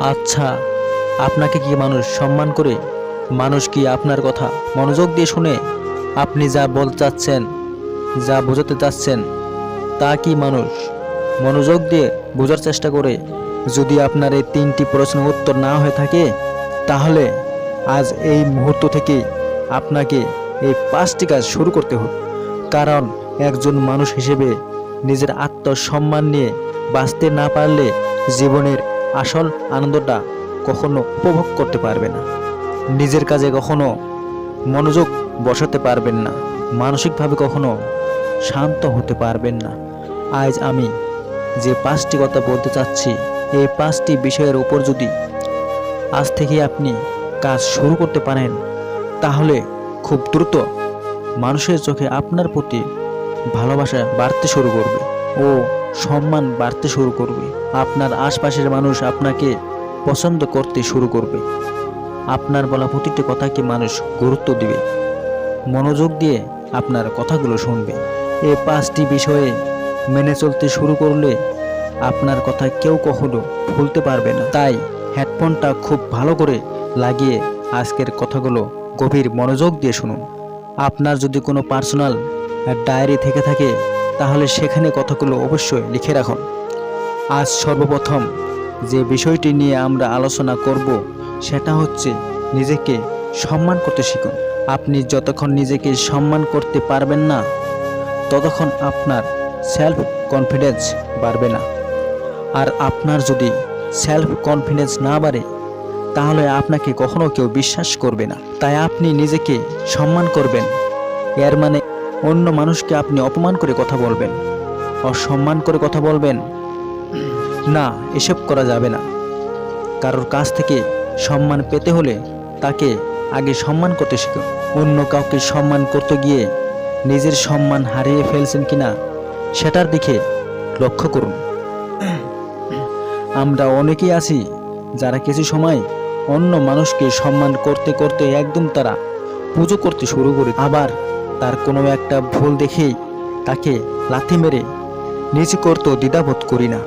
আচ্ছা আপনাকে কি মানুষ সম্মান করে? মানুষ কি আপনার কথা মনোযোগ দিয়ে শুনে? আপনি যা বলতে চাচ্ছেন, যা বোঝাতে চাচ্ছেন, তা কি মানুষ মনোযোগ দিয়ে বোঝার চেষ্টা করে? যদি আপনার এই তিনটি প্রশ্নের উত্তর না হয়ে থাকে, তাহলে আজ এই মুহূর্ত থেকে আপনাকে এই পাঁচটি কাজ শুরু করতে হবে। কারণ একজন মানুষ হিসেবে নিজের আত্মসম্মান নিয়ে বাঁচতে না পারলে জীবনের আসল আনন্দটা কখনো উপভোগ করতে পারবে না। নিজের কাজে কখনো মনোযোগ বসাতে পারবেন না। মানসিকভাবে কখনো শান্ত হতে পারবেন না। আজ আমি যে পাঁচটি কথা বলতে চাচ্ছি, এই পাঁচটি বিষয়ের উপর যদি আজ থেকে আপনি কাজ শুরু করতে পারেন, তাহলে খুব দ্রুত মানুষের চোখে আপনার প্রতি ভালোবাসা বাড়তে শুরু করবে। ও সম্মান বাড়তে শুরু করবে। আপনার আশপাশের মানুষ আপনাকে পছন্দ করতে শুরু করবে। আপনার বলা প্রতিটি কথাকে মানুষ গুরুত্ব দিবে। মনোযোগ দিয়ে আপনার কথাগুলো শুনবে। এই পাঁচটি বিষয়ে মেনে চলতে শুরু করলে আপনার কথা কেউ কখনো ভুলতে পারবে না। তাই হেডফোনটা খুব ভালো করে লাগিয়ে আজকের কথাগুলো গভীর মনোযোগ দিয়ে শুনুন। আপনার যদি কোনো পার্সোনাল ডায়েরি থেকে থাকে তাহলে সেখানে কথাগুলো অবশ্যই লিখে রাখুন। আজ সর্বপ্রথম যে বিষয়টি নিয়ে আমরা আলোচনা করব, সেটা হচ্ছে নিজেকে সম্মান করতে শিখুন। আপনি যতক্ষণ নিজেকে সম্মান করতে পারবেন না, ততক্ষণ আপনার সেলফ কনফিডেন্স বাড়বে না। আর আপনার যদি সেলফ কনফিডেন্স না বাড়ে, তাহলে আপনাকে কখনো কেউ বিশ্বাস করবে না। তাই আপনি নিজেকে সম্মান করবেন। এর মানে অন্য মানুষকে আপনি অপমান করে কথা বলবেন, অসম্মান করে কথা বলবেন, না, এসব করা যাবে না। কারোর কাছ থেকে সম্মান পেতে হলে তাকে আগে সম্মান করতে শিখুন। অন্য কাউকে সম্মান করতে গিয়ে নিজের সম্মান হারিয়ে ফেলছেন কিনা, সেটার দিকে লক্ষ্য করুন। আমরা অনেকেই আছি যারা কিছু সময় অন্য মানুষকে সম্মান করতে করতে একদম তারা পুজো করতে শুরু করে, আবার তার কোনো একটা ভুল দেখেই তাকে লাথি মেরে নিচে করতেও দ্বিধাবোধ করি না।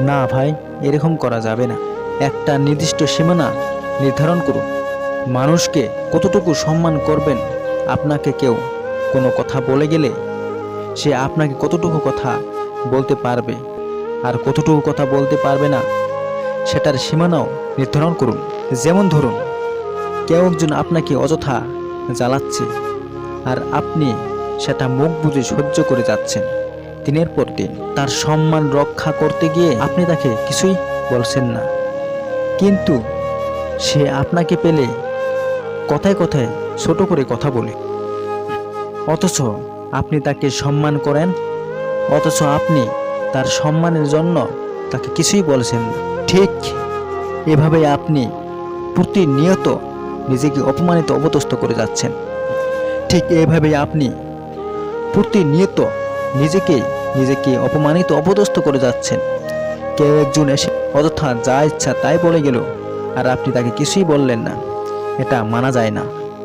না ভাই, এরকম করা যাবে না। একটা নির্দিষ্ট সীমানা নির্ধারণ করুন। মানুষকে কতটুকু সম্মান করবেন, আপনাকে কেউ কোনো কথা বলে গেলে সে আপনাকে কতটুকু কথা বলতে পারবে আর কতটুকু কথা বলতে পারবে না, সেটার সীমানাও নির্ধারণ করুন। যেমন ধরুন, কেউ একজন আপনাকে অযথা জ্বালাচ্ছে। আর আপনি সেটা মুখ বুঝে সহ্য করে যাচ্ছেন। দিনের পর দিন তার সম্মান রক্ষা করতে গিয়ে আপনি তাকে কিছুই বলছেন না। কিন্তু সে আপনাকে পেলে কথায় কথায় ছোট করে কথা বলে। অথচ আপনি তাকে সম্মান করেন, অথচ আপনি তার সম্মানের জন্য তাকে কিছুই বলছেন না। ঠিক এভাবে আপনি প্রতিনিয়ত নিজেকে অপমানিত অবতস্ত করে যাচ্ছেন। ঠিক এভাবে আপনি প্রতিনিয়ত নিজেকে নিজেকে অপমানিত, অপদস্থ করে যাচ্ছেন। কেউ একজন এসে, অযথা যা ইচ্ছা তাই বলে গেল। আর আপনি তাকে কিছুই বললেন না। এটা মানা যায় না।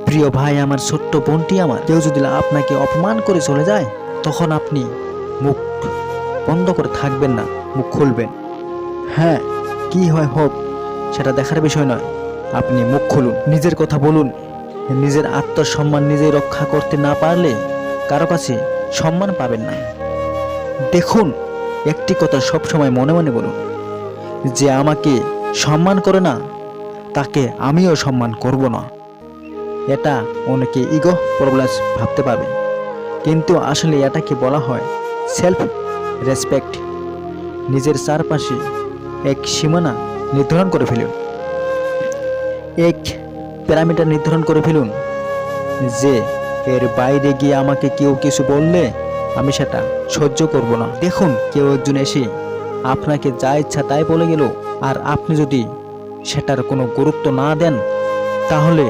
প্রিয় ভাই, আমার ছোট্ট বোনটি আমার। কেউ যদি আপনাকে অপমান করে চলে যায়, তখন আপনি মুখ বন্ধ করে থাকবেন না, মুখ খুলবেন। হ্যাঁ কি হয় হোক, সেটা দেখার বিষয় নয়। আপনি মুখ খুলুন, নিজের কথা বলুন। নিজের আত্মসম্মান নিজে রক্ষা করতে না পারলে কারও কাছে সম্মান পাবেন না। দেখুন, একটি কথা সবসময় মনে মনে বলুন। যে আমাকে সম্মান করে না, তাকে আমিও সম্মান করব না। এটা অনেকে ইগো প্রবলেম ভাবতে পারবে। কিন্তু আসলে এটাকে বলা হয় সেলফ রেসপেক্ট নিজের চারপাশে এক সীমানা নির্ধারণ করে ফেলুন। এক প্যারামিটার নির্ধারণ করে ফেলুন। যে, এর বাইরে গিয়ে আমাকে কেউ কিছু বললে আমি সেটা সহ্য করব না। দেখুন, কেউ একজন এসে আপনাকে যা ইচ্ছা তাই বলে গেল। আর আপনি যদি সেটার কোনো গুরুত্ব না দেন, তাহলে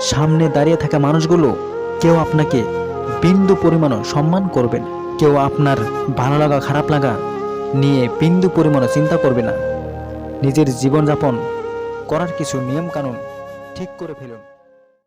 সামনে দাঁড়িয়ে থাকা মানুষগুলো কেউ আপনাকে বিন্দু পরিমাণও সম্মান করবে না। কেউ আপনার ভালো লাগা, খারাপ লাগা নিয়ে বিন্দু পরিমাণও চিন্তা করবে না। নিজের জীবনযাপন করার কিছু নিয়মকানুন ঠিক করে ফেলুন।